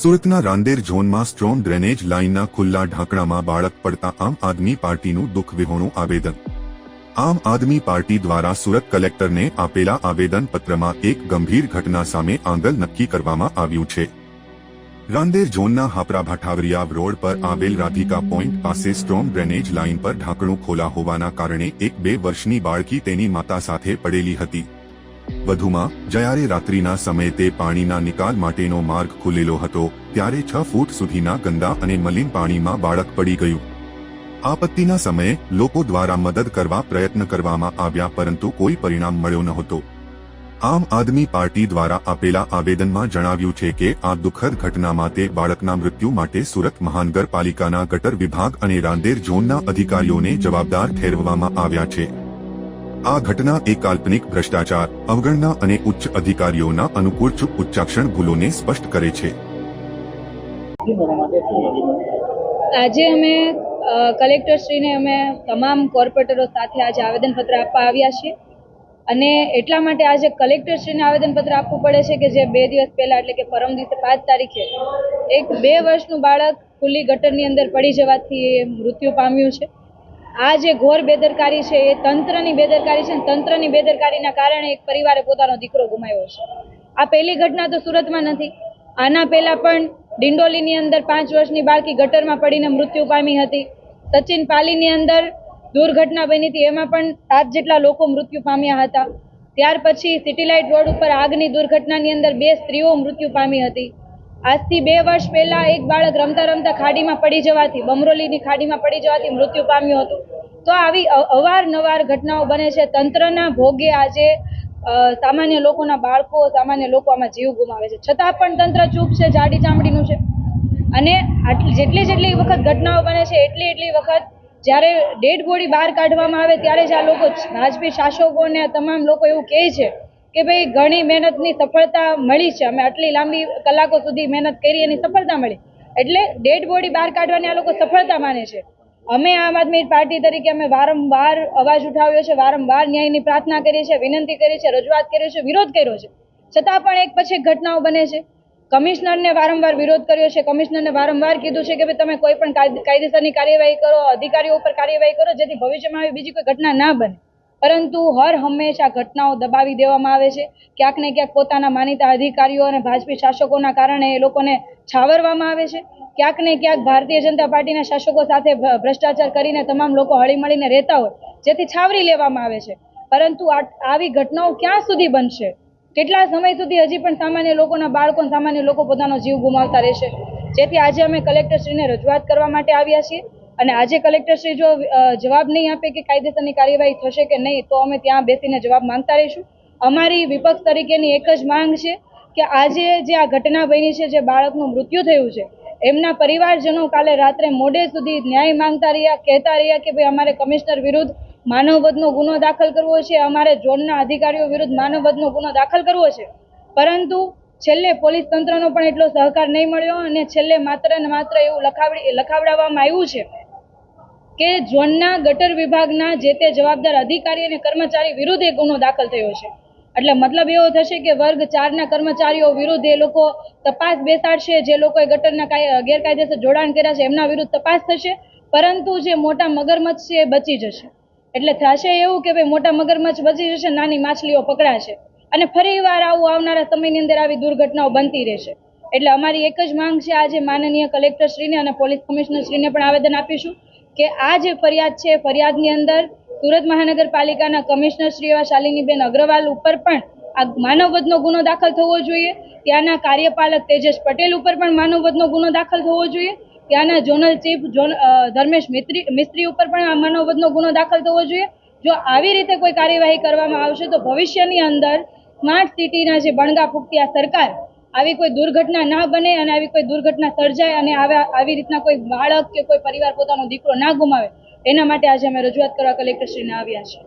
સુરતના રાંદેર ઝોનમાં strong drainage લાઇનના ખુલ્લા ઢાંકણામાં બાળક પડતા આમ આદમી પાર્ટીનું દુઃખ વિહોણું આવેદન. આમ આદમી પાર્ટી દ્વારા સુરત કલેક્ટરને આપેલા આવેદનપત્રમાં એક ગંભીર ઘટના સામે આંગલ નક્કી કરવામાં આવ્યું છે. રાંદેર ઝોનના હાપરા ભાઠાવરિયા રોડ પર આવેલ રાધિકા પોઈન્ટ પાસે સ્ટ્રોંગ ડ્રેનેજ લાઇન પર ઢાંકણું ખોલા હોવાના કારણે એક બે વર્ષની બાળકી તેની માતા સાથે પડેલી હતી. વધુમાં, જ્યારે રાત્રિના સમયે તે પાણીના નિકાલ માટેનો માર્ગ ખુલેલો હતો, ત્યારે છ ફૂટ સુધીના ગંદા અને મલિન પાણીમાં બાળક પડી ગયું. આપત્તિના સમયે, લોકો દ્વારા મદદ કરવા પ્રયત્ન કરવામાં આવ્યા, પરંતુ કોઈ પરિણામ મળ્યો નહોતો. આમ આદમી પાર્ટી દ્વારા આપેલા આવેદનમાં જણાવ્યું છે કે, આ દુઃખદ ઘટનામાં તે બાળકના મૃત્યુ માટે સુરત મહાનગરપાલિકાના ગટર વિભાગ અને રાંદેર ઝોનના અધિકારીઓને જવાબદાર ઠેરવવામાં આવ્યા છે. આ ઘટના એક કાલ્પનિક ભ્રષ્ટાચાર, અવગણના અને ઉચ્ચ અધિકારીઓના અનુકૂળ ઉચ્ચાક્ષણ ભૂલોને સ્પષ્ટ કરે છે. આજે અમે કલેક્ટરશ્રીને અમે તમામ કોર્પોરેટરો સાથે આજે આવેદનપત્ર આપવા આવ્યા છીએ. અને એટલા માટે આજે કલેક્ટરશ્રીને આવેદનપત્ર આપવું પડે છે કે જે બે દિવસ પહેલા, એટલે કે પરમ દિવસે પાંચ તારીખે, એક બે વર્ષનું બાળક ખુલ્લી ગટરની અંદર પડી જવાથી એ મૃત્યુ પામ્યું છે. આ જે ઘોર બેદરકારી છે, એ તંત્રની બેદરકારી છે તંત્રની બેદરકારીના કારણે એક પરિવારે પોતાનો દીકરો ગુમાવ્યો છે. આ પહેલી ઘટના તો સુરતમાં નથી. આના પહેલા પણ ડિંડોલીની અંદર પાંચ વર્ષની બાળકી ગટરમાં પડીને મૃત્યુ પામી હતી. સચિન પાલીની અંદર દુર્ઘટના બની હતી. એમાં પણ સાત જેટલા લોકો મૃત્યુ પામ્યા હતા. ત્યાર પછી સિટીલાઇટ રોડ ઉપર આગની દુર્ઘટનાની અંદર બે સ્ત્રીઓ મૃત્યુ પામી હતી. આજથી બે વર્ષ પહેલા એક બાળક રમતા રમતા ખાડીમાં પડી જવાથી, બમરોલીની ખાડીમાં પડી જવાથી મૃત્યુ પામ્યું હતું. તો આવી અવારનવાર ઘટનાઓ બને છે. તંત્રના ભોગે આજે સામાન્ય લોકોના બાળકો, સામાન્ય લોકો આમાં જીવ ગુમાવે છે. છતાં પણ તંત્ર ચૂપ છે, જાડી ચામડીનું છે. અને આટલી જેટલી જેટલી વખત ઘટનાઓ બને છે, એટલી એટલી વખત જ્યારે ડેડ બોડી બહાર કાઢવામાં આવે ત્યારે જ આ લોકો ભાજપી શાસકોને તમામ લોકો એવું કહે છે કે ભાઈ ઘણી મહેનતની સફળતા મળી છે. અમે આટલી લાંબી કલાકો સુધી મહેનત કરી એની સફળતા મળી. એટલે ડેડ બોડી બહાર કાઢવાની આ લોકો સફળતા માને છે. અમે આમ આદમી પાર્ટી તરીકે અમે વારંવાર અવાજ ઉઠાવ્યો છે, વારંવાર ન્યાયની પ્રાર્થના કરી છે વિનંતી કરી છે રજૂઆત કરી છે વિરોધ કર્યો છે. છતાં પણ એક પછી ઘટનાઓ બને છે. કમિશનરને વારંવાર વિરોધ કર્યો છે. કમિશનરને વારંવાર કીધું છે કે ભાઈ તમે કોઈ પણ કાયદેસરની કાર્યવાહી કરો, અધિકારીઓ ઉપર કાર્યવાહી કરો, જેથી ભવિષ્યમાં આવી બીજી કોઈ ઘટના ના બને. પરંતુ હર હંમેશા ઘટનાઓ દબાવી દેવામાં આવે છે. ક્યાંક ને ક્યાંક પોતાના માનીતા અધિકારીઓ અને ભાજપી શાસકોના કારણે એ લોકોને છાવરવામાં આવે છે. ક્યાંક ને ક્યાંક ભારતીય જનતા પાર્ટીના શાસકો સાથે ભ્રષ્ટાચાર કરીને તમામ લોકો હળીમળીને રહેતા હોય, જેથી છાવરી લેવામાં આવે છે. પરંતુ આવી ઘટનાઓ ક્યાં સુધી બનશે? કેટલા સમય સુધી હજી પણ સામાન્ય લોકોના બાળકો સામાન્ય લોકો પોતાનો જીવ ગુમાવતા રહેશે? જેથી આજે અમે કલેક્ટરશ્રીને રજૂઆત કરવા માટે આવ્યા છીએ. અને આજે કલેક્ટરશ્રી જો જવાબ નહીં આપે કે કાયદેસરની કાર્યવાહી થશે કે નહીં, તો અમે ત્યાં બેસીને જવાબ માંગતા રહીશું. અમારી વિપક્ષ તરીકેની એક જ માંગ છે કે આજે જે આ ઘટના બની છે, જે બાળકનું મૃત્યુ થયું છે, એમના પરિવારજનો કાલે રાત્રે મોડે સુધી ન્યાય માંગતા રહ્યા, કહેતા રહ્યા કે ભાઈ અમારે કમિશનર વિરુદ્ધ માનવવધનો ગુનો દાખલ કરવો છે, અમારે ઝોનના અધિકારીઓ વિરુદ્ધ માનવવધનો ગુનો દાખલ કરવો છે. પરંતુ છેલ્લે પોલીસ તંત્રનો પણ એટલો સહકાર નહીં મળ્યો અને છેલ્લે માત્ર ને માત્ર એવું લખાવડી, લખાવડાવવામાં આવ્યું છે કે ઝોનના ગટર વિભાગના જે તે જવાબદાર અધિકારી અને કર્મચારી વિરુદ્ધ એ ગુનો દાખલ થયો છે. એટલે મતલબ એવો થશે કે વર્ગ ચારના કર્મચારીઓ વિરુદ્ધ એ લોકો તપાસ બેસાડશે, જે લોકોએ ગટરના ગેરકાયદેસર જોડાણ કર્યા છે, એમના વિરુદ્ધ તપાસ થશે, પરંતુ જે મોટા મગરમચ્છ છે એ બચી જશે. એટલે થશે એવું કે ભાઈ મોટા મગરમચ્છ બચી જશે, નાની માછલીઓ પકડાશે. અને ફરી વાર આવું આવનારા સમયની અંદર આવી દુર્ઘટનાઓ બનતી રહેશે. એટલે અમારી એક જ માંગ છે આજે માનનીય કલેક્ટરશ્રીને અને પોલીસ કમિશનરશ્રીને પણ આવેદન આપીશું. કે આ જે ફરિયાદ છે, ફરિયાદની અંદર સુરત મહાનગરપાલિકાના કમિશનર શ્રી એવા શાલિનીબેન અગ્રવાલ ઉપર પણ આ માનવવધનો ગુનો દાખલ થવો જોઈએ. ત્યાંના કાર્યપાલક તેજસ પટેલ ઉપર પણ માનવવધનો ગુનો દાખલ થવો જોઈએ. ત્યાંના ઝોનલ ચીફ ધર્મેશ મિત્રી, મિસ્ત્રી ઉપર પણ આ માનવવધનો ગુનો દાખલ થવો જોઈએ. જો આવી રીતે કોઈ કાર્યવાહી કરવામાં આવશે, તો ભવિષ્યની અંદર સ્માર્ટ સિટીના જે બણગા ફૂંકતી આ સરકાર આવી કોઈ દુર્ઘટના ના બને અને આવી કોઈ દુર્ઘટના સર્જાય અને આવા આવી રીતના કોઈ બાળક કે કોઈ પરિવાર પોતાનો દીકરો ના ગુમાવે, એના માટે આજે અમે રજૂઆત કરવા કલેક્ટરશ્રીને આવ્યા છે